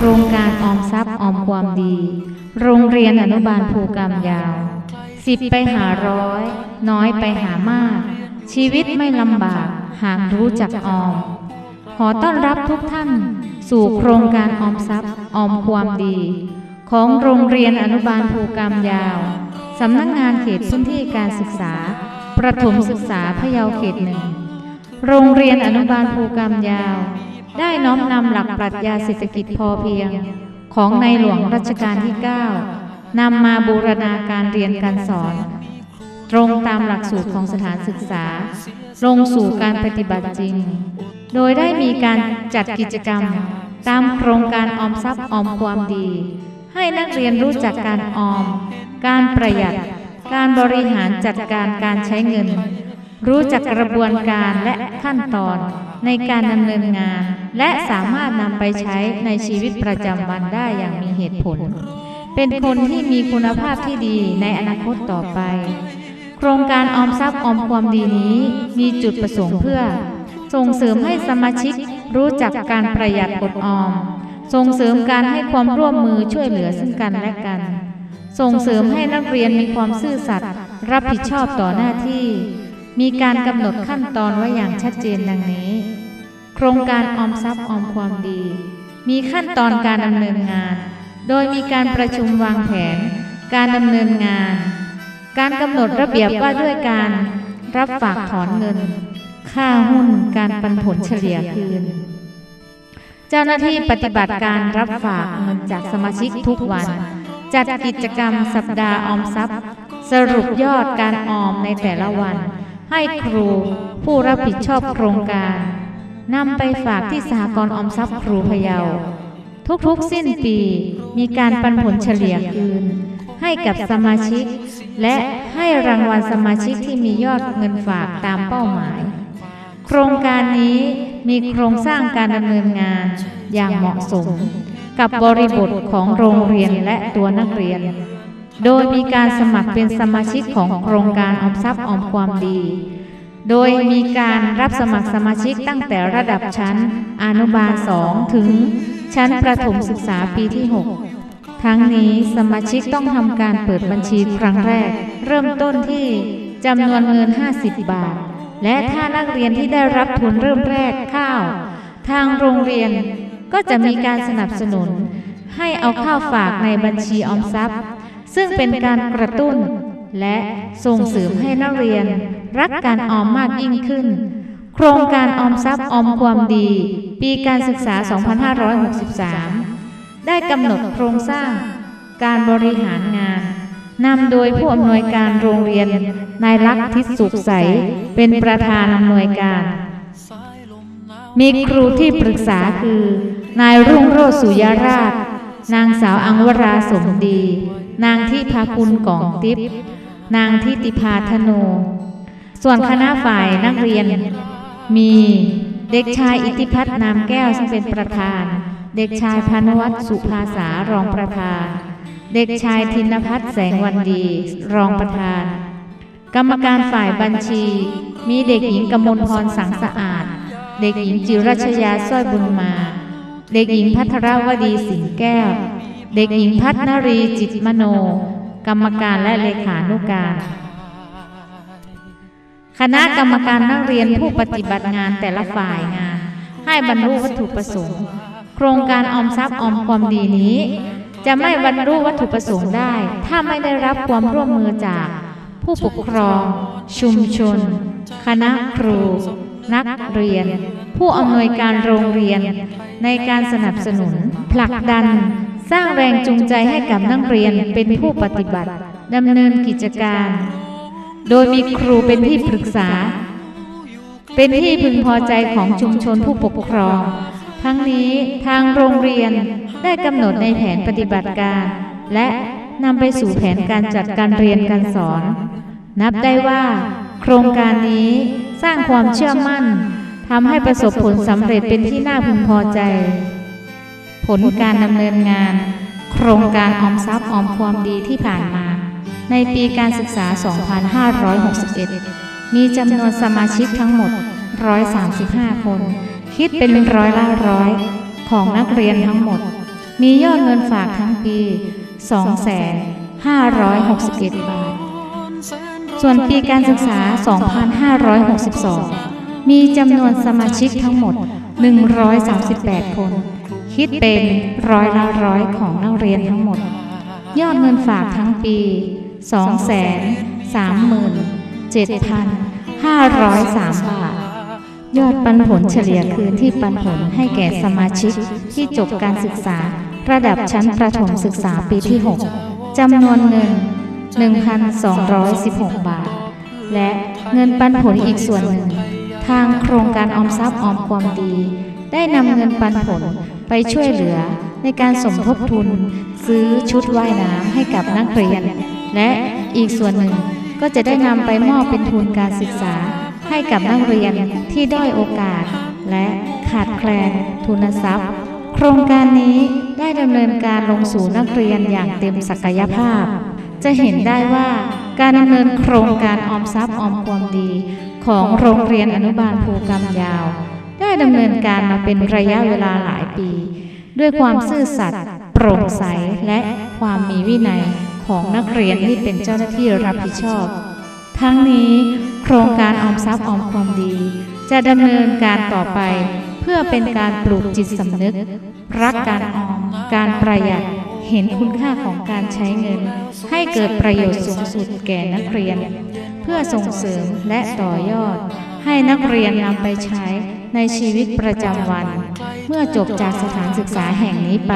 โครงการออมทรัพย์ออมความดี โรงเรียนอนุบาลภูกรรมยาวสิบไปหาร้อย น้อยไปหามาก ชีวิตไม่ลำบาก หากรู้จักออม ขอต้อนรับทุกท่าน สู่โครงการออมทรัพย์ออมความดี ของโรงเรียนอนุบาลภูกรรมยาวสำนักงานเขตพื้นที่การศึกษา ประถมศึกษาพะเยาเขตหนึ่ง โรงเรียนอนุบาลภูกรรมยาว ได้น้อมนำหลักปรัชญาเศรษฐกิจพอเพียง ของในหลวงรัชกาลที่ 9นำมาบูรณาการเรียนการสอน ตรงตามหลักสูตรของสถานศึกษา ลงสู่การปฏิบัติจริง โดยได้มีการจัดกิจกรรม ตามโครงการออมทรัพย์ออมความดี ให้นักเรียนรู้จักการออม การประหยัด การบริหารจัดการการใช้เงิน รู้จักกระบวนการและขั้นตอนในการดำเนินงาน และสามารถนำไปใช้ในชีวิตประจำวันได้อย่างมีเหตุผล เป็นคนที่มีคุณภาพที่ดีในอนาคตต่อไป โครงการออมทรัพย์ออมความดีนี้มีจุดประสงค์เพื่อ ส่งเสริมให้สมาชิกรู้จักการประหยัดอดออม ส่งเสริมการให้ความร่วมมือช่วยเหลือซึ่งกันและกัน ส่งเสริมให้นักเรียนมีความซื่อสัตย์รับผิดชอบต่อหน้าที่ มีการกำหนดขั้นตอนไว้อย่างชัดเจนดังนี้ โครงการออมทรัพย์ออมความดี มีขั้นตอนการดำเนินงาน โดยมีการประชุมวางแผน การดำเนินงาน การกำหนดระเบียบว่าด้วยการรับฝากถอนเงิน ค่าหุ้นการปันผลเฉลี่ยคืน เจ้าหน้าที่ปฏิบัติการรับฝากเงินจากสมาชิกทุกวัน จัดกิจกรรมสัปดาห์ออมทรัพย์ สรุปยอดการออมในแต่ละวัน ให้ครูผู้รับผิดชอบโครงการ นำไปฝากที่สหกรณ์ออมทรัพย์ครูพะเยา ทุกๆสิ้นปี มีการปันผลเฉลี่ยคืน ให้กับสมาชิก และให้รางวัลสมาชิกที่มียอดเงินฝากตามเป้าหมาย โครงการนี้มีโครงสร้างการดำเนินงานอย่างเหมาะสม กับบริบทของโรงเรียนและตัวนักเรียน โดยมีการสมัครเป็นสมาชิกของโครงการออมทรัพย์ออมความดี โดยมีการรับสมัครสมาชิกตั้งแต่ระดับชั้นอนุบาล 2 ถึงชั้นประถมศึกษาปีที่ 6 ทั้งนี้สมาชิกต้องทำการเปิดบัญชีครั้งแรก เริ่มต้นที่จำนวนเงิน 50 บาท และถ้านักเรียนที่ได้รับทุนเริ่มแรกข้าว ทางโรงเรียนก็จะมีการสนับสนุน ให้เอาข้าวฝากในบัญชีออมทรัพย์ ซึ่งเป็นการกระตุ้น และส่งเสริมให้นักเรียน รักการออมมากยิ่งขึ้น โครงการออมทรัพย์ออมความดี ปีการศึกษา 2563 ได้กำหนดโครงสร้าง การบริหารงานนำโดยผู้อำนวยการโรงเรียนนายลักษ์ทิศสุขใส เป็นประธานอำนวยการ มีครูที่ปรึกษาคือ นายรุ่งโรจน์สุยราช นางสาวอังวราสมดี นางที่พาคุณกองทิพย์นางทิติพาธโน ส่วนคณะฝ่ายนักเรียน มีเด็กชายอิทธิพัฒน์นามแก้วซึ่งเป็นประธาน เด็กชายพานวัฒน์สุภาษารองประธาน เด็กชายธินพัฒน์แสงวันดี รองประธาน กรรมการฝ่ายบัญชี มีเด็กหญิงกมลพรสังสะอาด เด็กหญิงจิรัชยาสร้อยบุญมา เด็กหญิงพัทรวดีสิงแก้ว เด็กหญิงพัฒนรีจิตมโน กรรมการและเลขานุการ คณะกรรมการนักเรียนผู้ปฏิบัติงานแต่ละฝ่ายงาน ให้บรรลุวัตถุประสงค์ โครงการออมทรัพย์ออมความดีนี้ จะไม่บรรลุวัตถุประสงค์ได้ ถ้าไม่ได้รับความร่วมมือจาก ผู้ปกครอง ชุมชน คณะครู นักเรียน ผู้อำนวยการโรงเรียน ในการสนับสนุน ผลักดัน สร้างแรงจูงใจให้กับนักเรียนเป็นผู้ปฏิบัติดำเนินกิจการ โดยมีครูเป็นที่ปรึกษา เป็นที่พึงพอใจของชุมชนผู้ปกครอง ทั้งนี้ทางโรงเรียนได้กำหนดในแผนปฏิบัติการ และนำไปสู่แผนการจัดการเรียนการสอน นับได้ว่า โครงการนี้สร้างความเชื่อมั่นทำให้ประสบผลสำเร็จเป็นที่น่าพึงพอใจ ผลการดำเนินงาน โครงการออมทรัพย์ออมความดีที่ผ่านมา ในปีการศึกษา 2561 มีจำนวนสมาชิกทั้งหมด 135 คน คิดเป็นร้อยละร้อยของนักเรียนทั้งหมด มียอดเงินฝากทั้งปี 2,561 บาท ส่วนปีการศึกษา 2562 มีจำนวนสมาชิกทั้งหมด 138 คน คิดเป็นร้อยละร้อยของนักเรียนทั้งหมด ยอดเงินฝากทั้งปี 237,503 บาท ยอดปันผลเฉลี่ยคืนที่ปันผลให้แก่สมาชิกที่จบการศึกษา ระดับชั้นประถมศึกษาปีที่ 6จำนวนเงิน 1,216 บาท และเงินปันผลอีกส่วนหนึ่ง ทางโครงการออมทรัพย์ออมความดี ได้นำเงินปันผลไปช่วยเหลือในการสมทบทุน ซื้อชุดว่ายน้ำให้กับนักเรียน และอีกส่วนหนึ่งก็จะได้นำไปมอบเป็นทุนการศึกษา ให้กับนักเรียนที่ด้อยโอกาส และขาดแคลนทุนทรัพย์ โครงการนี้ได้ดำเนินการลงสู่นักเรียนอย่างเต็มศักยภาพ จะเห็นได้ว่าการดำเนินโครงการออมทรัพย์ออมความดี ของโรงเรียนอนุบาลภูกรรมยาว ได้ดำเนินการมาเป็นระยะเวลาหลายปี ด้วยความซื่อสัตย์โปร่งใสและความมีวินัย ของนักเรียนที่เป็นเจ้าหน้าที่รับผิดชอบ ทั้งนี้โครงการออมทรัพย์ออมความดี จะดำเนินการต่อไป เพื่อเป็นการปลูกจิตสำนึก รักการออม การประหยัดเห็นคุณค่าของการใช้เงิน ให้เกิดประโยชน์สูงสุดแก่นักเรียน เพื่อส่งเสริมและต่อยอด ให้นักเรียนนำไปใช้ในชีวิตประจำวัน เมื่อจบจากสถานศึกษาแห่งนี้ไป